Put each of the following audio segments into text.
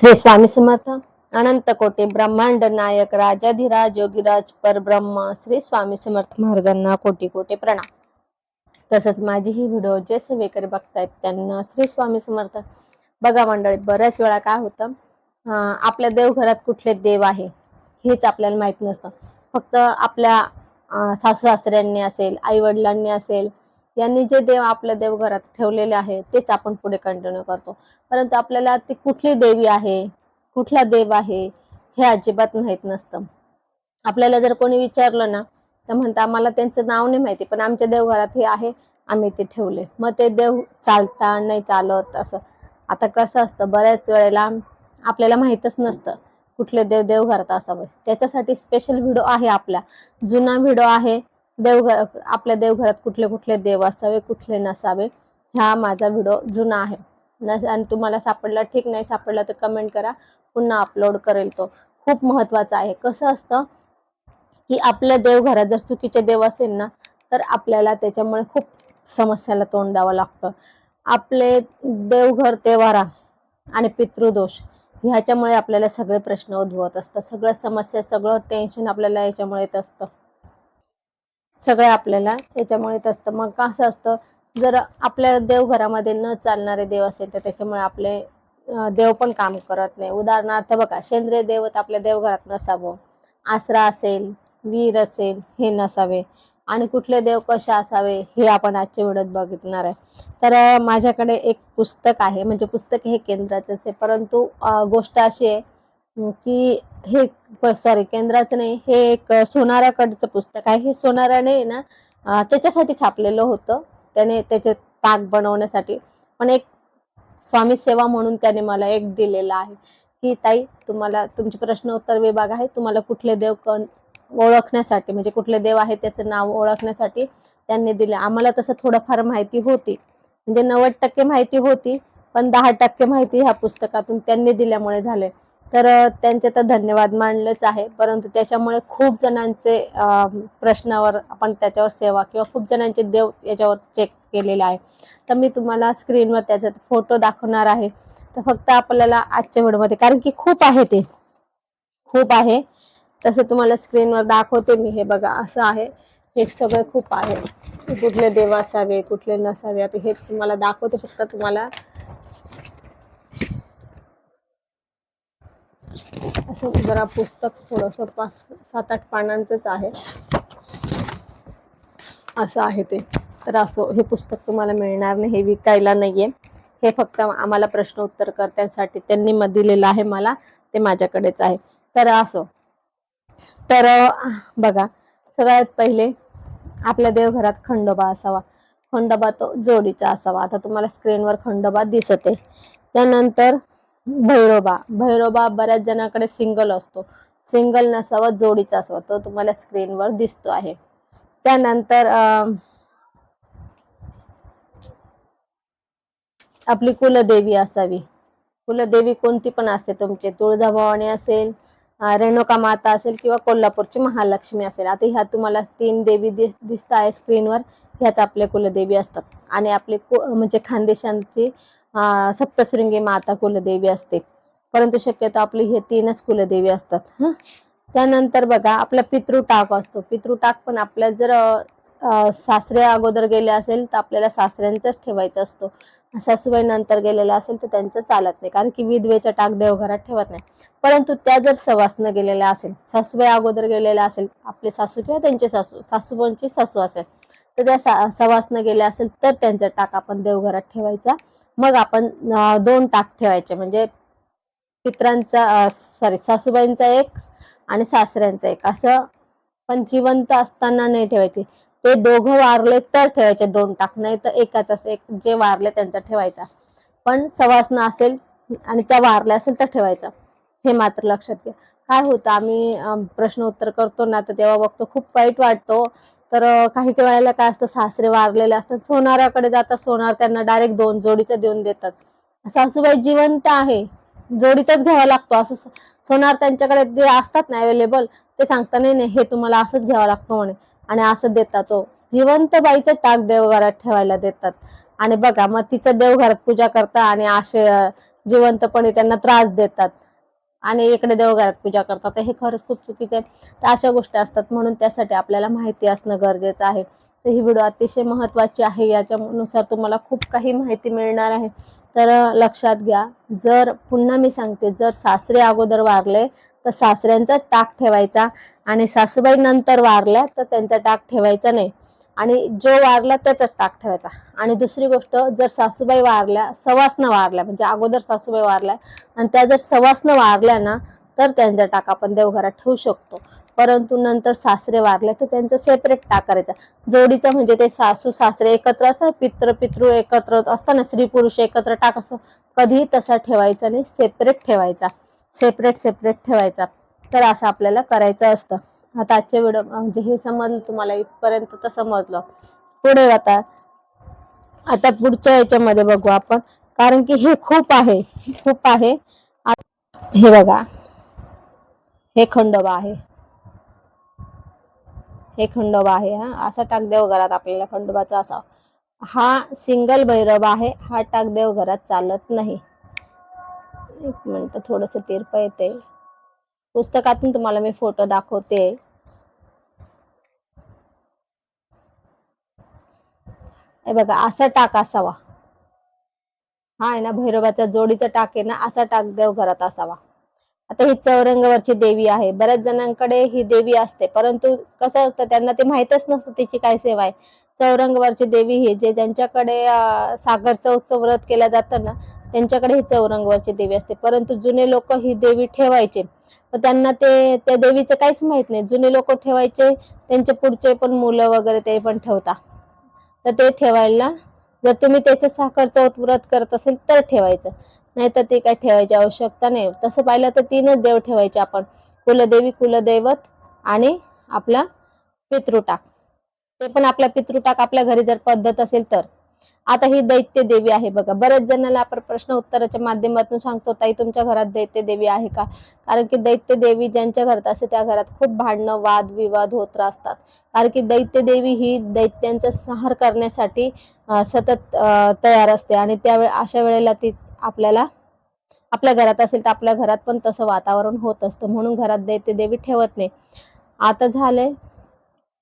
श्री स्वामी समर्थ अनंत कोटी ब्रह्मांड नायक राजाधिराज योगीराज परब्रह्म श्री स्वामी समर्थ महाराजांना कोटी कोटी प्रणाम. तसंच माझी ही व्हिडिओ जे सेवेकरी बघतायत त्यांना श्री स्वामी समर्थ. बघा मंडळी बऱ्याच वेळा काय होतं आपल्या देवघरात कुठले देव आहे हेच आपल्याला माहीत नसतं. फक्त आपल्या सासू सासऱ्यांनी असेल आई वडिलांनी असेल यांनी जे देव आपल्या देवघरात ठेवलेले आहे तेच आपण पुढे कंटिन्यू करतो. परंतु आपल्याला ती कुठली देवी आहे कुठला देव आहे हे अजिबात माहीत नसतं. आपल्याला जर कोणी विचारलं ना तर म्हणता आम्हाला त्यांचं नाव नाही माहिती पण आमच्या देवघरात हे आहे आम्ही ते ठेवले. मग ते देव चालता नाही चालत असं. आता कसं असतं बऱ्याच वेळेला आपल्याला माहीतच नसतं कुठले देव देवघरात असावे. त्याच्यासाठी स्पेशल व्हिडिओ आहे आपला. जुना व्हिडिओ आहे देवघर आपल्या देवघरात कुठले कुठले देव असावे कुठले नसावे हा माझा व्हिडिओ जुना आहे. नस- आणि तुम्हाला सापडला ठीक नाही सापडला तर कमेंट करा. पुन्हा अपलोड करेल तो. खूप महत्त्वाचा आहे. कसं असतं की आपल्या देवघरात जर चुकीचे देव असेल ना तर आपल्याला त्याच्यामुळे खूप समस्याला तोंड द्यावं लागतं. आपले देवघर तेवारा आणि पितृदोष ह्याच्यामुळे आपल्याला सगळे प्रश्न उद्भवत असतात. सगळ्या समस्या सगळं टेन्शन आपल्याला याच्यामुळे येत असतं. सगळं आपल्याला. याच्यामुळे असतं. मग कसं असतं जर आपल्या देवघरामध्ये न चालणारे देव असेल तर त्याच्यामुळे आपले देव पण काम करत नाही. उदाहरणार्थ बघा सेंद्रिय देवत आपल्या देवघरात नसावं. आसरा असेल वीर असेल हे नसावे. आणि कुठले देव कसे असावे हे आपण आजच्या व्हिडिओत बघितणार आहे. तर माझ्याकडे एक पुस्तक आहे. म्हणजे पुस्तक हे केंद्राचंच आहे. परंतु गोष्ट अशी आहे की हे सॉरी केंद्राचं नाही हे एक सोनाराकडचं पुस्तक आहे. हे सोनाराने ना त्याच्यासाठी छापलेलं होतं. त्याने त्याचे ताक बनवण्यासाठी. पण एक स्वामी सेवा म्हणून त्याने मला एक दिलेला आहे. की ताई तुम्हाला तुमचे प्रश्न उत्तर विभाग आहे. तुम्हाला कुठले देव कण ओळखण्यासाठी म्हणजे कुठले देव आहे त्याचं नाव ओळखण्यासाठी त्यांनी दिले. आम्हाला तसं थोडंफार माहिती होती. म्हणजे नव्वद टक्के माहिती होती पण दहा टक्के माहिती ह्या पुस्तकातून त्यांनी दिल्यामुळे झाले. तर त्यांचे तर धन्यवाद मानलेच आहे. परंतु त्याच्यामुळे खूप जणांचे प्रश्नावर आपण त्याच्यावर सेवा किंवा खूप जणांचे देव याच्यावर चेक केलेले आहे. तर मी तुम्हाला स्क्रीनवर त्याचा फोटो दाखवणार आहे. तर फक्त आपल्याला आजच्या व्हिडिओमध्ये कारण की खूप आहे ते. खूप आहे. तसं तुम्हाला स्क्रीनवर दाखवते मी. हे बघा असं आहे. हे सगळं खूप आहे. कुठले देव असावे कुठले नसावे आता हे तुम्हाला दाखवते फक्त तुम्हाला. असं जरा पुस्तक थोडंसं पाच सात आठ पानांचंच आहे. असं आहे ते. तर असो हे पुस्तक तुम्हाला मिळणार नाही हे विकायला नाहीये. हे फक्त आम्हाला प्रश्न उत्तर करण्यासाठी त्यांनी मग दिलेलं आहे मला ते माझ्याकडेच आहे. तर असो. तर बघा सगळ्यात पहिले आपल्या देवघरात खंडोबा असावा. खंडोबा तो जोडीचा असावा. आता तुम्हाला स्क्रीनवर खंडोबा दिसत आहे त्यानंतर भैरोबा. भैरोबा बऱ्याच जणांकडे सिंगल असतो. सिंगल नसावा जोडीचा असावा. तो तुम्हाला स्क्रीनवर दिसतो आहे. त्यानंतर अं, आपली कुलदेवी असावी. कुलदेवी कोणती पण असते तुमची. तुळजाभवानी असेल रेणुका माता असेल किंवा कोल्हापूरची महालक्ष्मी असेल. आता ह्या तुम्हाला तीन देवी दिस दिसत आहे स्क्रीनवर ह्याच आपले कुलदेवी असतात. आणि आपले कु- म्हणजे खानदेशांची सप्तशृंगी माता कुलदेवी असते. परंतु शक्यतो आपली हे तीनच कुलदेवी असतात. हं. त्यानंतर बघा आपला पितृटाक असतो. पितृटाक पण आपल्या जर सासरे अगोदर गेले असेल तर आपल्याला सासऱ्यांचाच ठेवायचा असतो. सासूबाई नंतर गेलेला असेल तर त्यांचं चालत नाही. कारण की विधवेचा टाक देवघरात ठेवत नाही. परंतु त्या जर सवासनं गेलेल्या असेल सासूबाई अगोदर गेलेल्या असेल आपले सासू किंवा त्यांचे सासू सासूबाईंची सासू असेल तर त्या सवासनं गेल्या असेल तर त्यांचा टाक आपण देवघरात ठेवायचा. मग आपण दोन टाक ठेवायचे. म्हणजे पित्रांचा सॉरी सासूबाईंचा एक आणि सासऱ्यांचा एक. असं पण जिवंत असताना नाही ठेवायची. ते दोघं वारले तर ठेवायचे दोन टाक नाही तर एकाच असं एक जे वारले त्यांचा ठेवायचा. पण सवासना असेल आणि त्या वारल्या असेल तर ठेवायचा. हे मात्र लक्षात घ्या. काय होतं? आम्ही प्रश्न उत्तर करतो ना तर तेव्हा बघतो खूप वाईट वाटतो. तर काही काही वेळेला काय असतं सासरे वारलेले असतात. सोनाराकडे जातात. सोनार त्यांना डायरेक्ट दोन जोडीचं देऊन देतात. सासूबाई जिवंत आहे. जोडीचाच घ्यावा लागतो. असं सोनार त्यांच्याकडे जे असतात ना अवेलेबल ते सांगता नाही नाही हे तुम्हाला असंच घ्यावं लागतं म्हणे. आणि असं देतात तो जिवंत बाईचं टाक देवघरात ठेवायला देतात. आणि बघा मग तिचं देवघरात पूजा करता आणि असे जिवंतपणे त्यांना त्रास देतात. आणि इकडे देवघरात पूजा करतात. तर हे खरंच खूप चुकीचं आहे. तर अशा गोष्टी असतात. म्हणून त्यासाठी आपल्याला माहिती असणं गरजेचं आहे. तर ही व्हिडिओ अतिशय महत्वाची आहे. याच्यानुसार तुम्हाला खूप काही माहिती मिळणार आहे. तर लक्षात घ्या. जर पुन्हा मी सांगते. जर सासरे अगोदर वारले तर सासऱ्यांचा टाक ठेवायचा. आणि सासूबाई नंतर वारल्या तर त्यांचा टाक ठेवायचा नाही. आणि जो वारला त्याचाच टाक ठेवायचा. आणि दुसरी गोष्ट जर सासूबाई वारल्या सवासनं वारल्या म्हणजे अगोदर सासूबाई वारल्या आणि त्या जर सवासनं वारल्या ना तर त्यांचा टाक आपण देवघरात ठेवू शकतो. परंतु नंतर सासरे वारले तर त्यांचा सेपरेट टाक करायचा. जोडीचं म्हणजे ते सासू सासरे एकत्र असतात पित्र पितृ एकत्र असताना स्त्री पुरुष एकत्र टाक असतो. कधीही तसा ठेवायचा नाही सेपरेट ठेवायचा. सेपरेट सेपरेट ठेवायचा. तर असं आपल्याला करायचं असतं. आता आजच्या व्हिडिओ म्हणजे हे समजलं तुम्हाला इथपर्यंत तर समजलं. पुढे आता आता पुढच्या याच्यामध्ये बघू आपण. कारण की हे खूप आहे. खूप आहे. हे बघा. हे खंडोबा आहे. हे खंडोबा आहे हा. असा टाकदेव घरात आपल्याला खंडोबाचा असा. हा सिंगल भैरव आहे. हा टाकदेव घरात चालत नाही. एक मिनिट थोडस तिरप येते पुस्तकातून तुम्हाला मी फोटो दाखवते. हे बघा असा टाक असावा. हा आहे ना भैरवाचा जोडीचा टाक आहे ना असा टाक देव घरात असावा. आता ही चौरंगावरची देवी आहे. बऱ्याच जणांकडे ही देवी असते. परंतु कसं असतं त्यांना ते माहीतच नसतं तिची काय सेवा आहे. चौरंगवरची देवी ही जे ज्यांच्याकडे अं, सागर चौथचं व्रत केलं जातं ना त्यांच्याकडे ही चौरंगवरची देवी असते. परंतु जुने लोक ही देवी ठेवायचे. पण त्यांना ते त्या देवीचं काहीच माहीत नाही. जुने लोक ठेवायचे त्यांचे पुढचे पण मुलं वगैरे ते पण ठेवता. तर ते ठेवायला जर तुम्ही त्याचं साखर चौथ व्रत करत असेल तर ठेवायचं. नाही तर ते काय ठेवायची आवश्यकता नाही. तसं पाहिलं तर तीनच देव ठेवायचे आपण. कुलदेवी कुलदैवत आणि आपला पितृटाक. ते पण आपला पितृटाक आपल्या घरी जर पद्धत असेल तर. आता ही दैत्य देवी आहे बघा. बऱ्याच जणांना आपण प्रश्न उत्तराच्या माध्यमातून सांगतो ताई तुमच्या घरात दैत्य देवी आहे का? कारण की दैत्य देवी ज्यांच्या घरात असते त्या घरात खूप भांडणं वाद विवाद होत असतात कारण की दैत्य देवी ही दैत्यांचा संहार करण्यासाठी सतत तयार असते. आणि त्यावेळे अशा वेळेला ती आपल्याला आपल्या घरात असेल तर आपल्या घरात पण तसं वातावरण होत असतं. म्हणून घरात दैत्य देवी ठेवत नाही. आता झालंय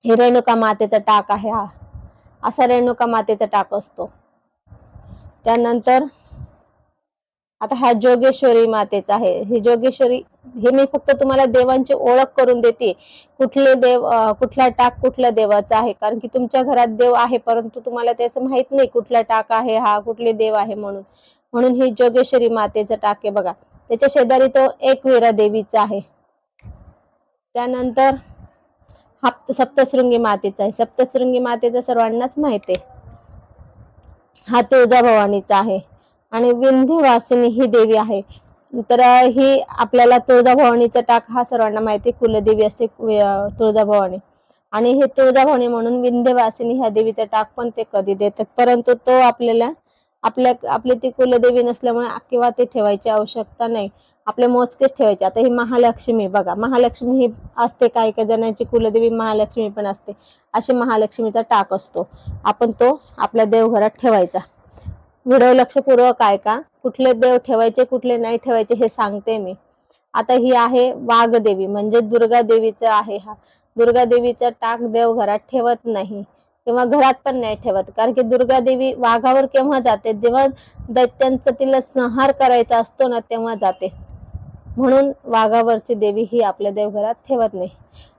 हे रेणुका मातेचा टाक आहे हा. असा रेणुका मातेचा टाक असतो. त्यानंतर आता हा जोगेश्वरी मातेचा आहे. हे जोगेश्वरी हे मी फक्त तुम्हाला देवांची ओळख करून देते. कुठले देव कुठला टाक कुठल्या देवाचा आहे? कारण की तुमच्या घरात देव आहे परंतु तुम्हाला त्याचं माहीत नाही कुठला टाक आहे हा कुठले देव आहे म्हणून. म्हणून ही जोगेश्वरी मातेचं टाक आहे बघा. त्याच्या शेजारी तो एकविरा देवीचा आहे. त्यानंतर हा सप्तशृंगी मातेचा आहे. सप्तशृंगी मातेचा सर्वांनाच माहिती आहे. हा तुळजाभवानीचा आहे. आणि विंध्यवासिनी ही देवी आहे. तर ही आपल्याला तुळजाभवानीचा टाक हा सर्वांना माहिती आहे, कुलदेवी असते तुळजाभवानी आणि हे तुळजाभवानी म्हणून विंध्यवासिनी ह्या देवीचा टाक पण ते कधी देतात. परंतु तो आपल्याला आपल्या आपली ती कुलदेवी नसल्यामुळे किंवा ते ठेवायची आवश्यकता नाही. आपले मोजकेच ठेवायचे. आता ही महालक्ष्मी बघा. महालक्ष्मी ही असते काही काही जणांची? कुलदेवी महालक्ष्मी पण असते. अशी महालक्ष्मीचा टाक असतो. आपण तो आपल्या देवघरात ठेवायचा. व्हिडिओ लक्षपूर्वक आहे का कुठले देव ठेवायचे कुठले नाही ठेवायचे हे सांगते मी. आता ही आहे वाघदेवी. म्हणजे दुर्गा देवीचं आहे हा. दुर्गा देवीचा टाक देवघरात ठेवत नाही. किंवा घरात पण नाही ठेवत. कारण की दुर्गा देवी वाघावर केव्हा जाते? जेव्हा दैत्यांचा तिला संहार करायचा असतो ना तेव्हा जाते. म्हणून वाघावरची देवी ही आपल्या देवघरात ठेवत नाही.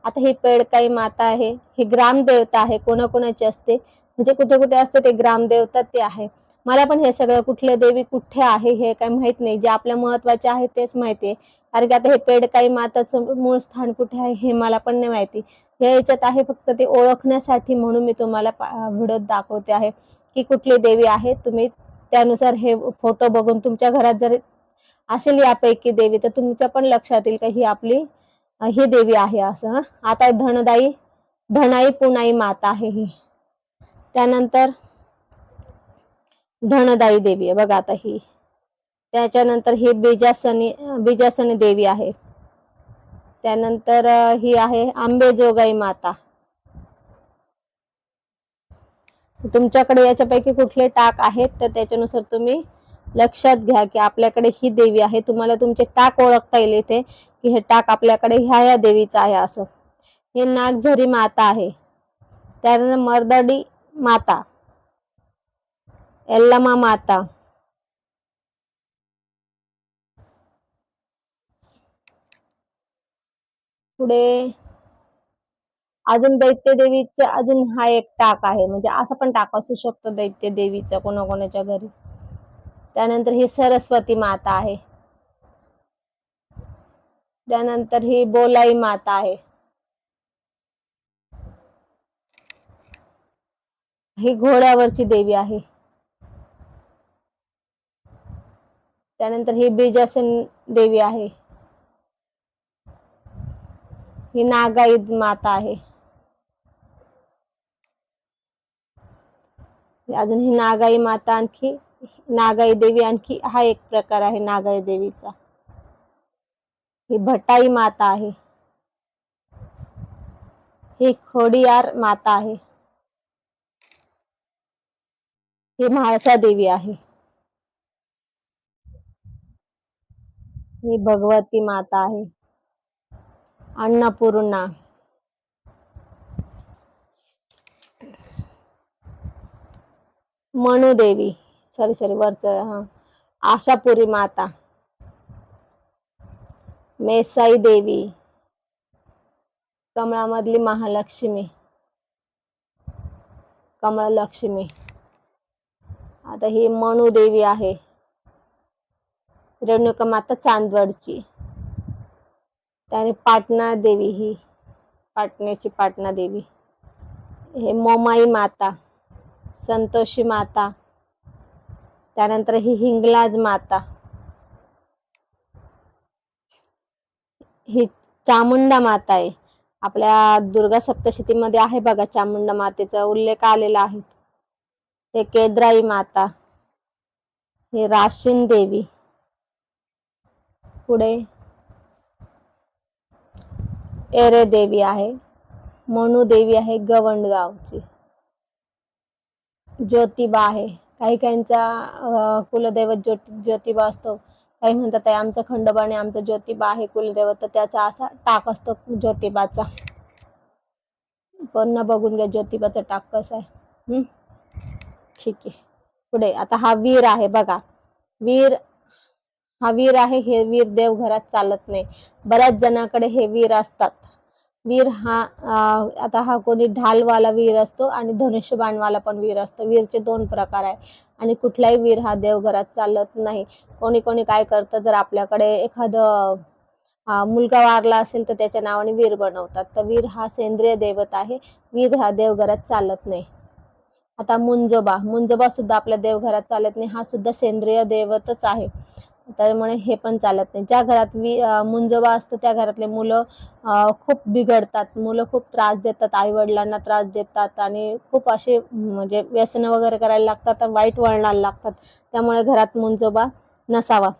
आता ही पेडकाई माता आहे ही ग्रामदेवता आहे कोणाकोणाची असते? म्हणजे कुठे कुठे असते ते ग्रामदेवता ते आहे. मला पण हे सगळं कुठले देवी कुठे आहे हे काही माहीत नाही. जे आपल्या महत्त्वाचे आहे तेच माहिती आहे. कारण की आता हे पेडकाई माताचं मूळ स्थान कुठे आहे हे मला पण नाही माहिती. हे याच्यात आहे फक्त ते ओळखण्यासाठी म्हणून मी तुम्हाला व्हिडिओ दाखवते आहे. की कुठली देवी आहे तुम्ही त्यानुसार हे फोटो बघून तुमच्या घरात जर असेल यापैकी देवी तर तुमच्या पण लक्षात येईल का ही आपली ही देवी आहे असं आता धनदाई धनाई पुनाई माता आहे ही. त्यानंतर धनदाई देवी आहे बघा आता ही. त्याच्यानंतर ही बीजासनी बीजासनी देवी आहे. त्यानंतर ही आहे आंबेजोगाई माता. तुमच्याकडे याच्यापैकी कुठले टाक आहेत तर त्याच्यानुसार तुम्ही लक्षात घ्या की आपल्याकडे ही देवी आहे. तुम्हाला तुमचे टाक ओळखता येईल इथे की हे टाक आपल्याकडे ह्या ह्या देवीचं आहे असं. हे नागझरी माता आहे. त्यानंतर मर्दडी माता. एल्लमा माता पुढे अजून दैत्य देवीचं अजून हा एक टाक आहे. म्हणजे असं पण टाक असू शकतो दैत्य देवीचा कोणाकोणाच्या घरी. त्यानंतर ही सरस्वती माता आहे. त्यानंतर ही बोलाई माता आहे. ही घोड्यावरची देवी आहे. त्यानंतर ही बीजासन देवी आहे. ही नागाई माता आहे. अजून ही नागाई माता आणखी नागाई देवी आणखी हा एक प्रकार आहे नागाई देवीचा. ही भटाई माता आहे. ही खोडियार माता आहे. ही म्हाळसा देवी आहे. ही भगवती माता आहे. अन्नपूर्णा. मनुदेवी. सॉरी सॉरी वरच हा. आशापुरी माता. मेसाई देवी. कमळामधली महालक्ष्मी. कमळलक्ष्मी. आता ही मनुदेवी आहे. रेणुका माता चांदवडची. त्याने पाटणा देवी ही पाटण्याची पाटणा देवी. हे मोमाई माता संतोषी माता त्यानंतर ही हिंगलाज माता. ही चामुंडा माता आहे. आपल्या दुर्गा सप्तशतीमध्ये आहे बघा चामुंडा मातेचा उल्लेख आलेला आहे. हे केद्राई माता हे राशीन देवी. पुढे. एरे देवी आहे. मणू देवी आहे गवंडगावची. ज्योतिबा आहे. काही काहींचा कुलदैवत ज्योति ज्योतिबा असतो. काही म्हणतात आहे आमचं खंडोबा आणि आमचं ज्योतिबा आहे कुलदैवत. तर त्याचा असा टाक असतो ज्योतिबाचा. पण बघून घ्या ज्योतिबाचा टाक कसा आहे. हम्म? ठीक आहे. पुढे. आता हा वीर आहे. बघा. वीर हा वीर आहे हे वीर देवघरात चालत नाही. बऱ्याच जणांकडे हे वीर असतात. वीर हा आता हा कोणी ढालवाला वीर असतो आणि धनुष्यबाणवाला पण वीर असतो. वीरचे दोन प्रकार आहे. आणि कुठलाही वीर हा देवघरात चालत नाही. कोणी कोणी काय करतं जर आपल्याकडे एखादं मुलगा वारला असेल तर त्याच्या नावाने वीर बनवतात. तर वीर हा सेंद्रिय दैवत आहे. वीर हा देवघरात चालत नाही. आता मुंजोबा मुंजोबा सुद्धा आपल्या देवघरात चालत नाही. हा सुद्धा सेंद्रिय दैवतच आहे. त्यामुळे हे पण चालत नाही. ज्या घरात वी मुंजोबा असतं त्या घरातले मुलं खूप बिघडतात. मुलं खूप त्रास देतात आई वडिलांना त्रास देतात आणि खूप असे म्हणजे व्यसन वगैरे करायला लागतात वाईट वळणाला लागतात. त्यामुळे घरात मुंजोबा नसावा.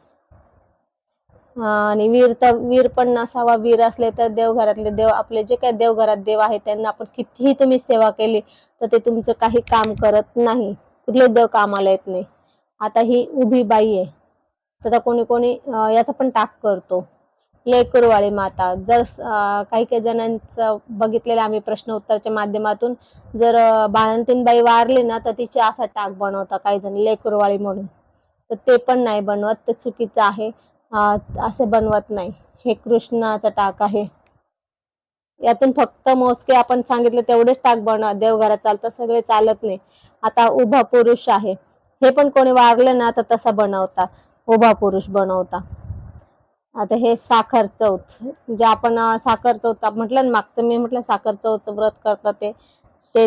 आणि वीर तर वीर पण नसावा. वीर असले तर देवघरातले देव आपले जे काही देवघरात देव आहे त्यांना आपण कितीही तुम्ही सेवा केली तर ते तुमचं काही काम करत नाही. कुठले देव कामाला येत नाही. आता ही उभी बाई आहे. तर कोणी कोणी याचा पण टाक करतो. लेकरवाळी माता जर काही काही जणांचं बघितलेलं आम्ही प्रश्न उत्तरच्या माध्यमातून जर बाळंतीनबाई वारली ना तर तिचे असा टाक बनवता काही जण लेकरवाळी म्हणून. तर ते पण नाही बनवत ते चुकीचं आहे. असे बनवत नाही. हे कृष्णाचा टाक आहे. यातून फक्त मोजके आपण सांगितले तेवढेच टाक बनवा देवघरात चालतं सगळे चालत नाही. आता उभा पुरुष आहे. हे पण कोणी वारले ना तर तसा बनवता. उभा पुरुष बनवता. आता हे साखर चौथ जे आपण साखर चौथ म्हटलं ना मागचं मी म्हटलं साखर चौथचं व्रत करतात ते ते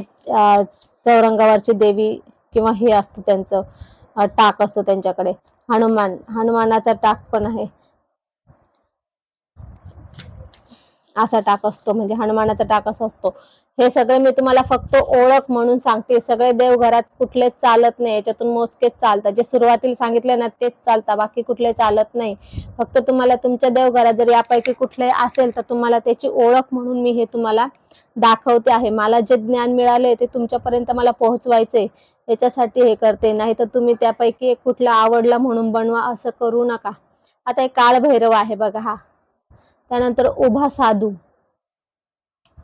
चौरंगावरची देवी किंवा हे असतं त्यांचं टाक असतो त्यांच्याकडे. हनुमान हनुमानाचा टाक पण आहे. असा टाक असतो म्हणजे हनुमानाचा टाक असा असतो. हे सगळे मी तुम्हाला फक्त ओळख म्हणून सांगते. सगळे देव घरात चालत नाही याच्यातून मोजकेच चालतात. जे सुरुवातीला सांगितले ना तेच चालतात. बाकी कुठले चालत नाही. फक्त तुम्हाला तुमच्या देवघरात जर यापैकी कुठले असेल तर तुम्हाला त्याची ओळख म्हणून मी हे तुम्हाला दाखवते आहे. मला जे ज्ञान मिळाले ते तुमच्यापर्यंत मला पोहोचवायचे याच्यासाठी हे करते. नाही तर तुम्ही त्यापैकी एक कुठला आवडला म्हणून बनवा असं करू नका. आता एक काळभैरव आहे बघा हा. त्यानंतर उभा साधू.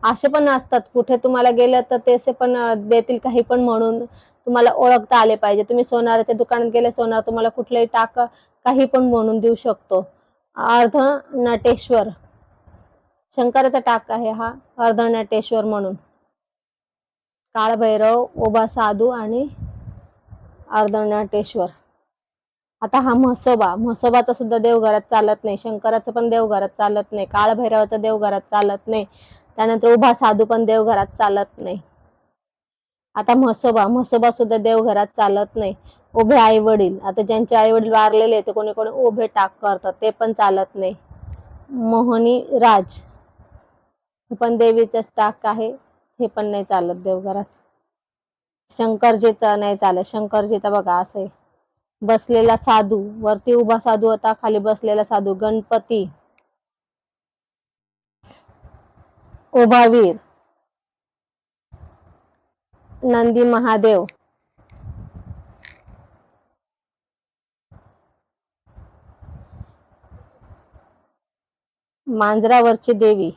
असे पण असतात. कुठे तुम्हाला गेलं तर ते असे पण देतील काही पण म्हणून. तुम्हाला ओळखता आले पाहिजे. तुम्ही सोनाराच्या दुकानात गेले सोनार तुम्हाला कुठलंही टाक काही पण म्हणून देऊ शकतो. अर्ध नटेश्वर. शंकराचा टाक आहे हा अर्ध नटेश्वर म्हणून. काळभैरव उभा साधू आणि अर्धनाटेश्वर आता हा म्हसोबा. म्हसोबाचा सुद्धा देवघरात चालत नाही. शंकराचं पण देवघरात चालत नाही. काळभैरवाचं देवघरात चालत नाही. त्यानंतर उभा साधू पण देवघरात चालत नाही. आता म्हसोबा म्हसोबा सुद्धा देवघरात चालत नाही. उभे आई वडील आता ज्यांचे आई वडील वारलेले ते कोणी कोणी उभे टाक करतात ते पण चालत नाही. मोहनी राज पण देवीचं टाक आहे हे पण नाही चालत देवघरात. शंकरजीचं नाही चालत शंकरजीचं बघा असं आहे. बसलेला साधू वरती उभा साधू होता खाली बसलेला साधू गणपती. ओभावीर नंदी महादेव. मांजरावरची देवी.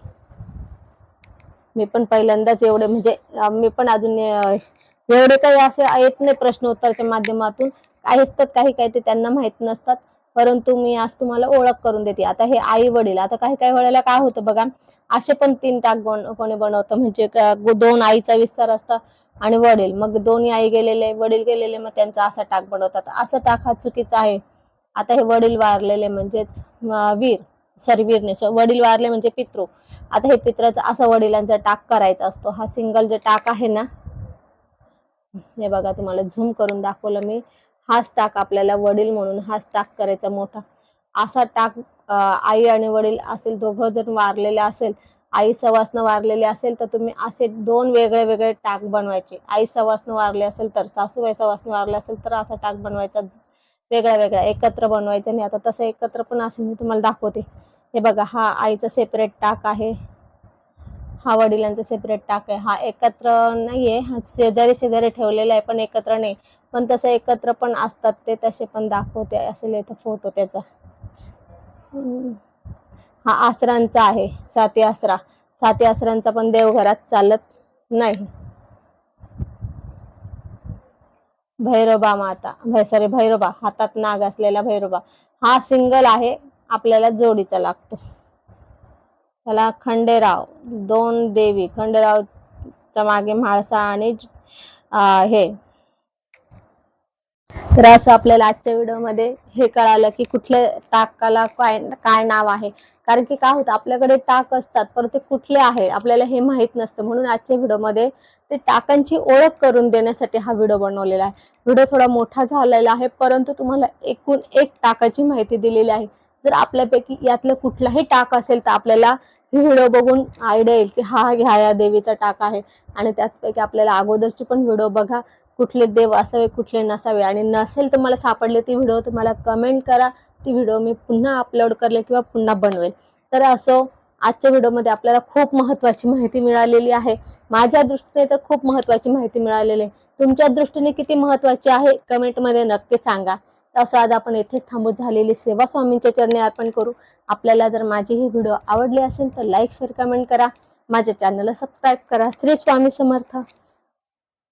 मी पण पहिल्यांदाच एवढे म्हणजे मी पण अजून एवढे काही असे येत नाही प्रश्नोत्तरच्या माध्यमातून. काही असतात काही काही ते त्यांना माहीत नसतात. परंतु मी आज तुम्हाला ओळख करून देते. आता हे आई वडील आता काही काही वेळेला काय होतं बघा असे पण तीन टाक कोणी बनवतं. म्हणजे दोन आईचा विस्तार असता आणि वडील. मग दोन्ही आई गेलेले वडील गेलेले मग त्यांचा असा टाक बनवतात. असं टाक हा चुकीचा आहे. आता हे वडील वारलेले म्हणजेच वीर. सॉरी वीर नाही वडील वारले म्हणजे पितृ. आता हे पित्राचा असा वडिलांचा टाक करायचा असतो. हा सिंगल जे टाक आहे ना हे बघा तुम्हाला झूम करून दाखवलं मी. हाच टाक आपल्याला वडील म्हणून हाच टाक करायचा मोठा. असा टाक आई आणि वडील असेल दोघं जर वारलेले असेल आई सवासनं वारलेली असेल तर तुम्ही असे दोन वेगळे वेगळे टाक बनवायचे. आई सवासनं वारले असेल तर सासूबाई सवासनं वारले असेल तर असा टाक बनवायचा वेगळा वेगळा एकत्र बनवायचं. नाही आता तसं एकत्र पण असेल मी तुम्हाला दाखवते. हे बघा हा आईचा सेपरेट टाक आहे. हा वडिलांचा सेपरेट टाक आहे. हा एकत्र नाहीये. हा शेजारी शेजारी ठेवलेला आहे पण एकत्र नाही. पण तसं एकत्र पण असतात ते तसे पण दाखवते. असेल इथं फोटो त्याचा. हा आसरांचा आहे साती आसरा. साती आसरांचा पण देवघरात चालत नाही. भैरोबा माता भै सॉरी भैरोबा. हातात नाग असलेला भैरोबा. हा सिंगल आहे. आपल्याला जोडीचा लागतो. त्याला खंडेराव दोन देवी खंडेरावच्या मागे म्हाळसा आणि हे. तर असं आपल्याला आजच्या व्हिडिओमध्ये हे कळालं की कुठल्या टाकाला काय काय नाव आहे. कारण की काय होतं आपल्याकडे टाक असतात पण ते कुठले आहे आपल्याला हे माहीत नसतं. म्हणून आजच्या व्हिडिओमध्ये ते टाकांची ओळख करून देण्यासाठी हा व्हिडिओ बनवलेला आहे. व्हिडिओ थोडा मोठा झालेला आहे परंतु तुम्हाला एकूण एक टाकाची माहिती दिलेली आहे. जर आपल्यापैकी यातलं कुठलाही टाक असेल तर आपल्याला ही व्हिडिओ बघून आयडिया येईल की हा ह्या या देवीचा टाक आहे. आणि त्यातपैकी आपल्याला अगोदरची पण व्हिडिओ बघा. कुठले देव असावे कुठले नसावे. आणि नसेल तर मला सापडले ती व्हिडिओ तुम्हाला कमेंट करा. ती व्हिडिओ मी पुन्हा अपलोड करेल किंवा पुन्हा बनवेल. तर असो आजच्या व्हिडिओमध्ये आपल्याला खूप महत्त्वाची माहिती मिळालेली आहे. माझ्या दृष्टीने तर खूप महत्त्वाची माहिती मिळालेली आहे. तुमच्या दृष्टीने किती महत्त्वाची आहे? कमेंटमध्ये नक्की सांगा. असं आज आपण येथेच थांबून झालेली सेवा स्वामींच्या चरणी अर्पण करू. आपल्याला जर माझे ही व्हिडिओ आवडले असेल तर लाईक शेअर कमेंट करा. माझ्या चॅनलला सबस्क्राईब करा. श्री स्वामी समर्थ.